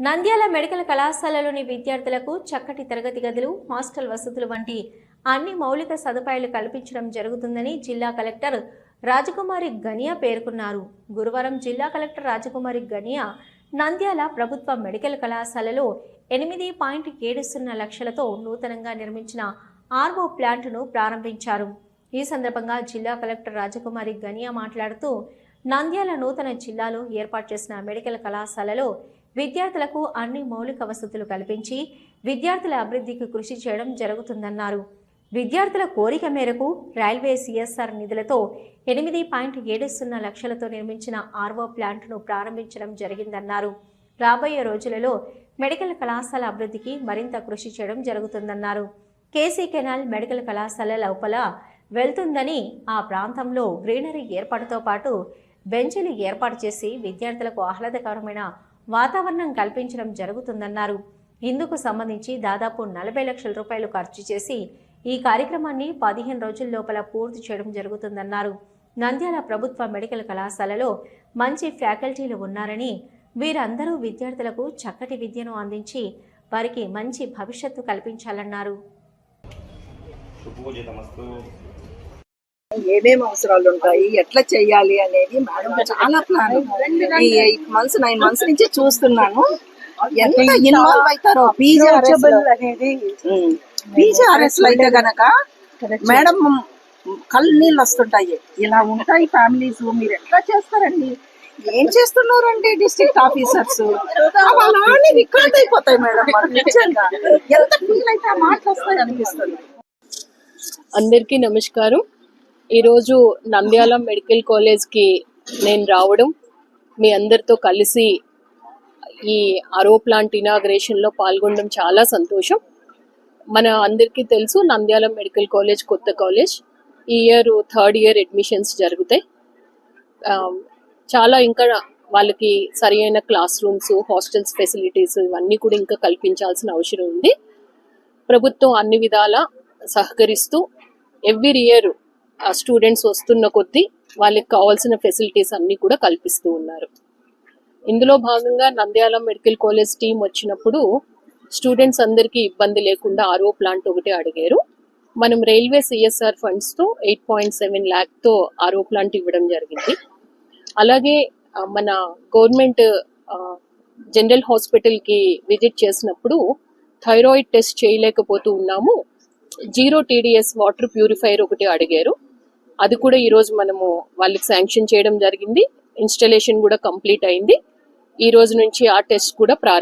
Nandyal medical కళాశాలలోని విద్యార్థులకు చక్కటి తరగతి గదులు హాస్టల్ వసతులు వంటి అన్ని మౌలిక సదుపాయాలు కల్పించడం జరుగుతుందని జిల్లా కలెక్టర్ రాజకుమారి గనియా పేర్కొన్నారు. గురువారం జిల్లా కలెక్టర్ రాజకుమారి గనియా నంద్యాల ప్రభుత్వ మెడికల్ కళాశాలలో ఎనిమిది పాయింట్ ఏడు సున్నా లక్షలతో నూతనంగా నిర్మించిన ఆర్వో ప్లాంట్ను ప్రారంభించారు. ఈ సందర్భంగా జిల్లా కలెక్టర్ రాజకుమారి గనియా మాట్లాడుతూ నంద్యాల నూతన జిల్లాలో ఏర్పాటు చేసిన మెడికల్ కళాశాలలో విద్యార్థులకు అన్ని మౌలిక వసతులు కల్పించి విద్యార్థుల అభివృద్ధికి కృషి చేయడం జరుగుతుందన్నారు. విద్యార్థుల కోరిక మేరకు రైల్వే సిఎస్ఆర్ నిధులతో ఎనిమిది పాయింట్ ఏడు సున్నా లక్షలతో నిర్మించిన ఆర్వో ప్లాంట్ను ప్రారంభించడం జరిగిందన్నారు. రాబోయే రోజులలో మెడికల్ కళాశాల అభివృద్ధికి మరింత కృషి చేయడం జరుగుతుందన్నారు. కేసీ కెనాల్ మెడికల్ కళాశాల లోపల వెళ్తుందని ఆ ప్రాంతంలో గ్రీనరీ ఏర్పాటుతో పాటు బెంచ్లు ఏర్పాటు చేసి విద్యార్థులకు ఆహ్లాదకరమైన వాతావరణం కల్పించడం జరుగుతుందన్నారు. ఇందుకు సంబంధించి దాదాపు నలభై లక్షల రూపాయలు ఖర్చు చేసి ఈ కార్యక్రమాన్ని పదిహేను రోజుల లోపల పూర్తి చేయడం జరుగుతుందన్నారు. నంద్యాల ప్రభుత్వ మెడికల్ కళాశాలలో మంచి ఫ్యాకల్టీలు ఉన్నారని వీరందరూ విద్యార్థులకు చక్కటి విద్యను అందించి వారికి మంచి భవిష్యత్తు కల్పించాలన్నారు. ఏమేమి అవసరాలు ఉంటాయి? ఎట్లా చెయ్యాలి అనేది మేడం చాలా ప్లాన్ ఈ ఎయిట్ మంత్స్ నైన్ మంత్స్ నుంచి చూస్తున్నాను. ఎంత ఇన్వాల్వ్ అవుతారో పీజీఆర్ఎస్ అనేది పీజీఆర్ఎస్ అయితే గనక మేడం కళ్ళు నీళ్ళు వస్తుంటాయి. ఇలా ఉంటాయి ఫ్యామిలీస్ మీరు ఎట్లా చేస్తారండి? ఏం చేస్తున్నారంటే డిస్ట్రిక్ట్ ఆఫీసర్స్ అలానే రికార్డ్ అయిపోతాయి మేడం నిజంగా. ఎంత ఫీల్ అయితే ఆ మాటలు వస్తాయి అనిపిస్తుంది. అందరికీ నమస్కారం. ఈరోజు నంద్యాల మెడికల్ కాలేజ్కి నేను రావడం మీ అందరితో కలిసి ఈ అరో ప్లాంట్ ఇనాగ్రేషన్లో పాల్గొనడం చాలా సంతోషం. మన అందరికీ తెలుసు నంద్యాల మెడికల్ కాలేజ్ కొత్త కాలేజ్. ఈ ఇయర్ థర్డ్ ఇయర్ అడ్మిషన్స్ జరుగుతాయి. చాలా ఇంకా వాళ్ళకి సరి అయిన క్లాస్ రూమ్స్ హాస్టల్స్ ఫెసిలిటీస్ ఇవన్నీ కూడా ఇంకా కల్పించాల్సిన అవసరం ఉంది. ప్రభుత్వం అన్ని విధాల సహకరిస్తూ ఎవ్రీ ఇయర్ స్టూడెంట్స్ వస్తున్న కొద్దీ వాళ్ళకి కావాల్సిన ఫెసిలిటీస్ అన్ని కూడా కల్పిస్తూ ఉన్నారు. ఇందులో భాగంగా నంద్యాల మెడికల్ కాలేజ్ టీం వచ్చినప్పుడు స్టూడెంట్స్ అందరికీ ఇబ్బంది లేకుండా ఆర్ఓ ప్లాంట్ ఒకటి అడిగారు. మనం రైల్వే సిఎస్ఆర్ ఫండ్స్తో ఎయిట్ పాయింట్ సెవెన్ ల్యాక్తో ఆర్ఓ ప్లాంట్ ఇవ్వడం జరిగింది. అలాగే మన గవర్నమెంట్ జనరల్ హాస్పిటల్కి విజిట్ చేసినప్పుడు థైరాయిడ్ టెస్ట్ చేయలేకపోతూ ఉన్నాము. జీరో టీడీఎస్ వాటర్ ప్యూరిఫైయర్ ఒకటి అడిగారు. అది కూడా ఈరోజు మనము వాళ్ళకి శాంక్షన్ చేయడం జరిగింది. ఇన్స్టలేషన్ కూడా కంప్లీట్ అయింది. ఈ రోజు నుంచి ఆ టెస్ట్ కూడా ప్రారంభం